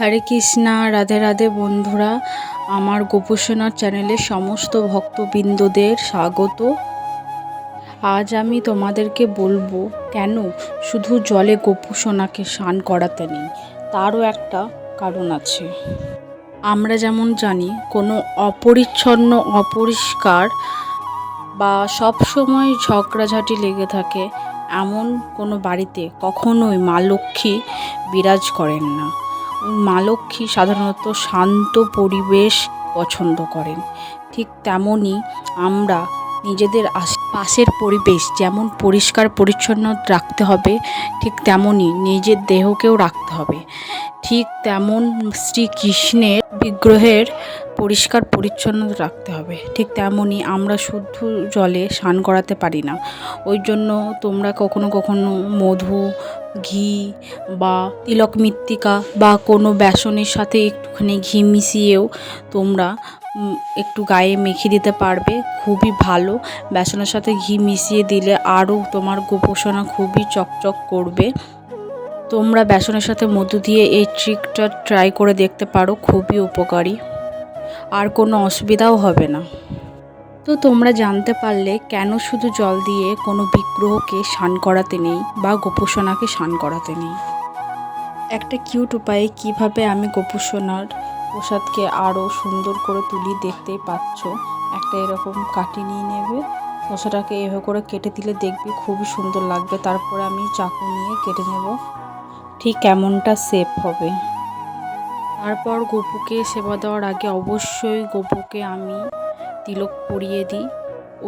হরে কৃষ্ণা, রাধে রাধে বন্ধুরা। আমার গোপুসোনার চ্যানেলে সমস্ত ভক্তবৃন্দদের স্বাগত। আজ আমি তোমাদেরকে বলব, কেন শুধু জলে গোপুসোনাকে স্নান করাতে নেই? তারও একটা কারণ আছে। আমরা যেমন জানি, কোনো অপরিচ্ছন্ন, অপরিষ্কার বা সবসময় ঝগড়াঝাটি লেগে থাকে, এমন কোনো বাড়িতে কখনোই মা লক্ষ্মী বিরাজ করেন না। মা লক্ষ্মী সাধারণত শান্ত পরিবেশ পছন্দ করেন। ঠিক তেমনই আমরা নিজেদের পাশের পরিবেশ যেমন পরিষ্কার পরিচ্ছন্ন রাখতে হবে, ঠিক তেমনই নিজের দেহকেও রাখতে হবে। ঠিক তেমন শ্রীকৃষ্ণের বিগ্রহের পরিষ্কার পরিচ্ছন্ন রাখতে হবে। ঠিক তেমনই আমরা শুদ্ধ জলে স্নান করাতে পারি না। ওই জন্য তোমরা কখনো কখনো মধু ঘি বা তিলক মৃত্তিকা বা কোনো বেসনের সাথে একটুখানি ঘি মিশিয়েও তোমরা একটু গায়ে মেখে দিতে পারবে। খুবই ভালো। বেসনের সাথে ঘি মিশিয়ে দিলে আরও তোমার গোপোষণা খুবই চকচক করবে। তোমরা বেসনের সাথে মধু দিয়ে এই ট্রিকটা ট্রাই করে দেখতে পারো, খুবই উপকারী। আর কোনো অসুবিধাও হবে না। তো তোমরা জানতে পারলে কেন শুধু জল দিয়ে কোনো বিগ্রহকে স্নান করাতে নেই বা গোপোষণাকে স্নান করাতে নেই? একটা কিউট উপায়ে কীভাবে আমি গোপোষণার প্রসাদকে আরও সুন্দর করে তুলি দেখতেই পাচ্ছ? একটা এরকম কাটি নিয়ে নেবে শসাটাকে এভাবে করে কেটে দিলে দেখবি খুবই সুন্দর লাগবে। তারপরে আমি চাকু নিয়ে কেটে নেব। ঠিক কেমনটা সেফ হবে? তারপর গপুকে সেবা দেওয়ার আগে অবশ্যই গপুকে আমি তিলক পরিয়ে দিই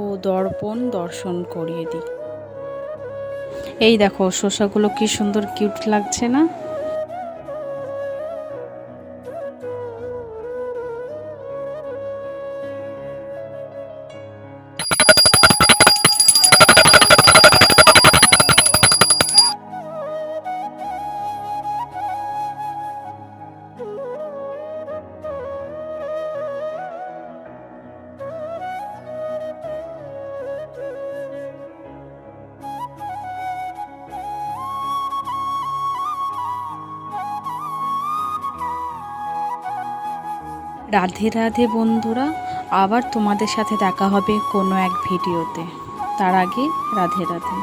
ও দর্পণ দর্শন করিয়ে দিই। এই দেখো শসাগুলো কি সুন্দর কিউট লাগছে না? রাধে রাধে বন্ধুরা, আবার তোমাদের সাথে দেখা হবে কোনো এক ভিডিওতে। তার আগে রাধে রাধে।